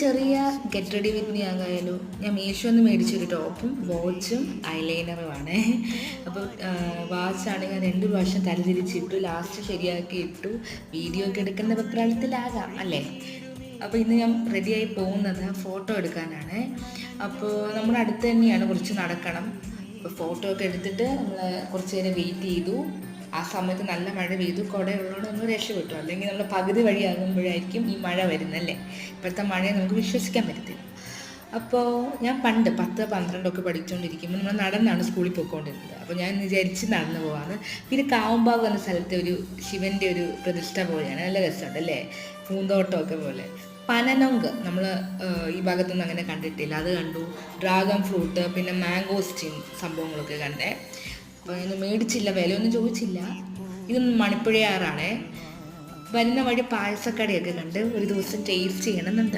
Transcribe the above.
ചെറിയ get ready with me ആകായാലും ഞാൻ മീഷോ നിന്ന് മേടിച്ചൊരു ടോപ്പും വാച്ചും ഐലൈനറുമാണ് അപ്പോൾ വാച്ചാണെങ്കിൽ ഞാൻ രണ്ട് പ്രാവശ്യം തലതിരിച്ചിട്ടു ലാസ്റ്റ് ശരിയാക്കി ഇട്ടു. വീഡിയോ ഒക്കെ എടുക്കുന്ന വെപ്രാളത്തിലാകാം അല്ലേ? അപ്പോൾ ഇന്ന് ഞാൻ റെഡിയായി പോകുന്നത് ഫോട്ടോ എടുക്കാനാണ്. അപ്പോൾ നമ്മുടെ അടുത്ത് തന്നെയാണ് കുറച്ച് നടക്കണം. അപ്പോൾ ഫോട്ടോ ഒക്കെ എടുത്തിട്ട് നമ്മൾ കുറച്ച് നേരം വെയിറ്റ് ചെയ്തു. ആ സമയത്ത് നല്ല മഴ പെയ്തു. കുട ഒന്ന് രക്ഷപ്പെട്ടു. അല്ലെങ്കിൽ നമ്മൾ പകുതി വഴിയാകുമ്പോഴായിരിക്കും ഈ മഴ വരുന്നല്ലേ? ഇപ്പോഴത്തെ മഴയെ നമുക്ക് വിശ്വസിക്കാൻ പറ്റത്തില്ല. അപ്പോൾ ഞാൻ പണ്ട് പത്ത് പന്ത്രണ്ടൊക്കെ പഠിച്ചുകൊണ്ടിരിക്കുമ്പോൾ നമ്മൾ നടന്നാണ് സ്കൂളിൽ പോയിക്കൊണ്ടിരുന്നത്. അപ്പോൾ ഞാൻ വിചാരിച്ച് നടന്നു പോവാണ്. പിന്നെ കാവുമ്പാവ് എന്ന സ്ഥലത്തെ ഒരു ശിവന്റെ ഒരു പ്രതിഷ്ഠ പോലെയാണ്. നല്ല രസമുണ്ട് അല്ലേ? പൂന്തോട്ടമൊക്കെ പോലെ. പനനൊങ്ക് നമ്മൾ ഈ ഭാഗത്തൊന്നും അങ്ങനെ കണ്ടിട്ടില്ല. അത് കണ്ടു. ഡ്രാഗൺ ഫ്രൂട്ട് പിന്നെ മാംഗോസ്റ്റിൻ സംഭവങ്ങളൊക്കെ കണ്ടേ. അപ്പോൾ മേടിച്ചില്ല വിലയൊന്നും ചോദിച്ചില്ല. ഇത് മണിപ്പുഴയാറാണേ. വരുന്ന വഴി പായസക്കടയൊക്കെ കണ്ട് ഒരു ദിവസം ടേസ്റ്റ് ചെയ്യണമെന്നുണ്ട്.